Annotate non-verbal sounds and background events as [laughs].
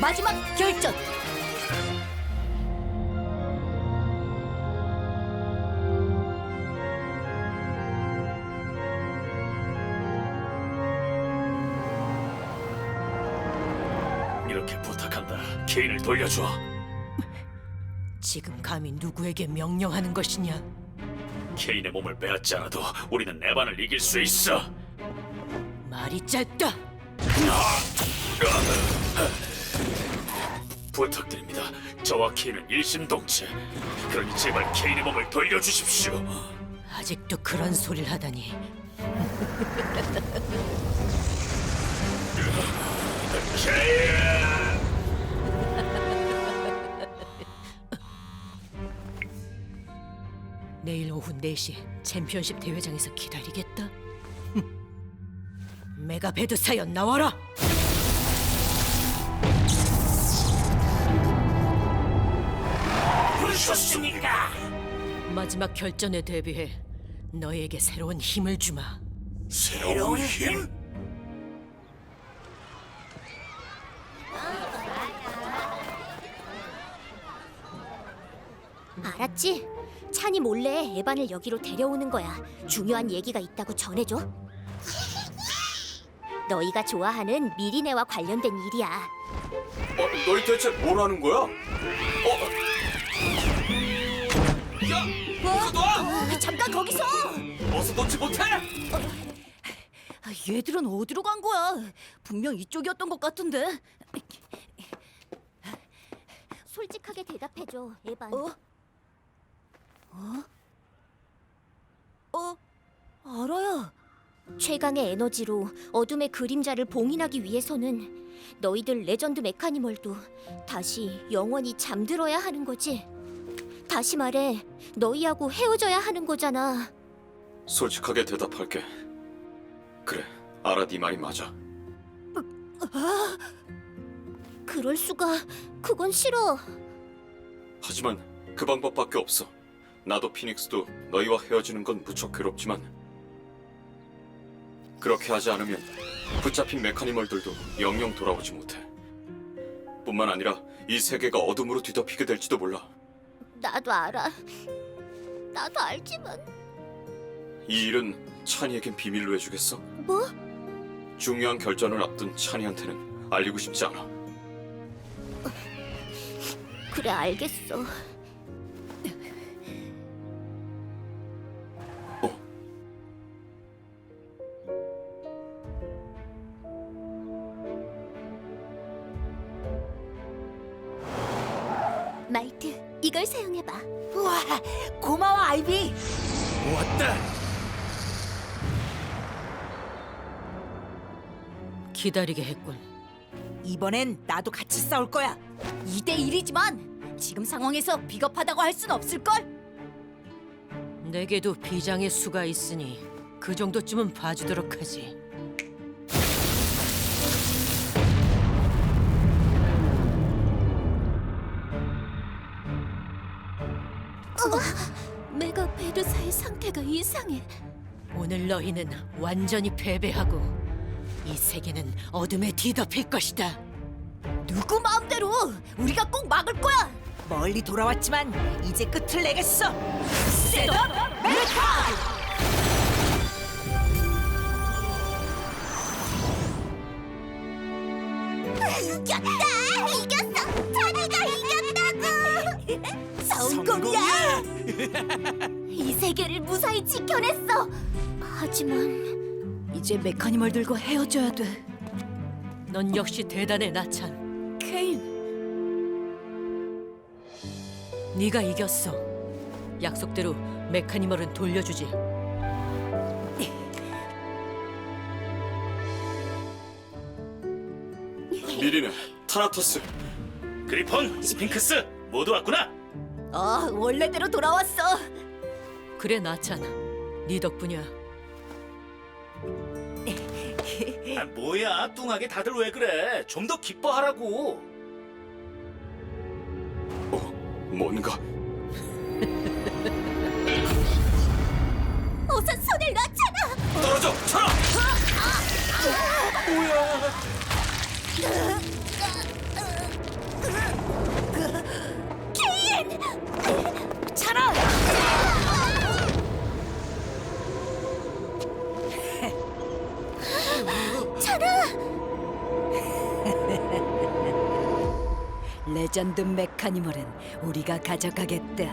마지막 결전. 이렇게 부탁한다. 케인을 돌려줘. 지금 감히 누구에게 명령하는 것이냐? 케인의 몸을 빼앗지 않아도 우리는 에반을 이길 수 있어. 말이 짧다. 부탁드립니다. 저와 케인은 일심동체. 그러니 제발 케인의 몸을 돌려주십시오. 아직도 그런 소리를 하다니. 케인! [laughs] 내일 오후 4시 챔피언십 대회장에서 기다리겠다. [laughs] 메가베드 사연 나와라. 부르셨습니까? 마지막 결전에 대비해 너에게 새로운 힘을 주마. 새로운 힘? 알았지? 찬이 몰래 에반을 여기로 데려오는 거야. 중요한 얘기가 있다고 전해줘. [laughs] 너희가 좋아하는 미리네와 관련된 일이야. 어, 너희 대체 뭘 하는 거야? 어? 거기서! 어서 놓지 못해! 아, 얘들은 어디로 간 거야? 분명 이쪽이었던 것 같은데. 솔직하게 대답해줘, 에반. 어? 어? 알아요. 최강의 에너지로 어둠의 그림자를 봉인하기 위해서는 너희들 레전드 메카니멀도 다시 영원히 잠들어야 하는 거지. 다시 말해, 너희하고 헤어져야 하는 거잖아. 솔직하게 대답할게. 그래, 알아 네 말이 맞아. 그럴 수가. 그건 싫어. 하지만 그 방법밖에 없어. 나도 피닉스도 너희와 헤어지는 건 무척 괴롭지만 그렇게 하지 않으면 붙잡힌 메카니멀들도 영영 돌아오지 못해. 뿐만 아니라 이 세계가 어둠으로 뒤덮이게 될지도 몰라. 나도 알아. 나도 알지만. 이 일은 찬이에겐 비밀로 해주겠어? 뭐? 중요한 결전을 앞둔 찬이한테는 알리고 싶지 않아. 그래, 알겠어. 어, 말트, 이걸 사용해봐. 우와, 고마워 아이비. 왔다. 기다리게 했군. 이번엔 나도 같이 싸울 거야. 2대 1이지만 지금 상황에서 비겁하다고 할 순 없을 걸. 내게도 비장의 수가 있으니 그 정도쯤은 봐주도록 하지. 메가 베르사의 상태가 이상해. 오늘 너희는 완전히 패배하고 이 세계는 어둠에 뒤덮일 것이다. 누구 마음대로 우리가 꼭 막을 거야. 멀리 돌아왔지만 이제 끝을 내겠어. 셋업 메카! 이겼다! 이겼어! 자네가 이겼다고! 성공이야! [laughs] 이 세계를 무사히 지켜냈어! 하지만 이제 메카니멀들과 헤어져야 돼. 넌 역시 대단해 나찬. 케인, 네가 이겼어. 약속대로 메카니멀은 돌려주지. 미리네, 타나토스. 그리폰, 스핑크스 모두 왔구나. 아 원래대로 돌아왔어. 그래 나찬, 네 덕분이야. 아, 뭐야, 뚱하게 다들 왜 그래? 좀 더 기뻐하라고. 어, 뭔가 차라! [laughs] 레전드 메카니멀은 우리가 가져가겠다.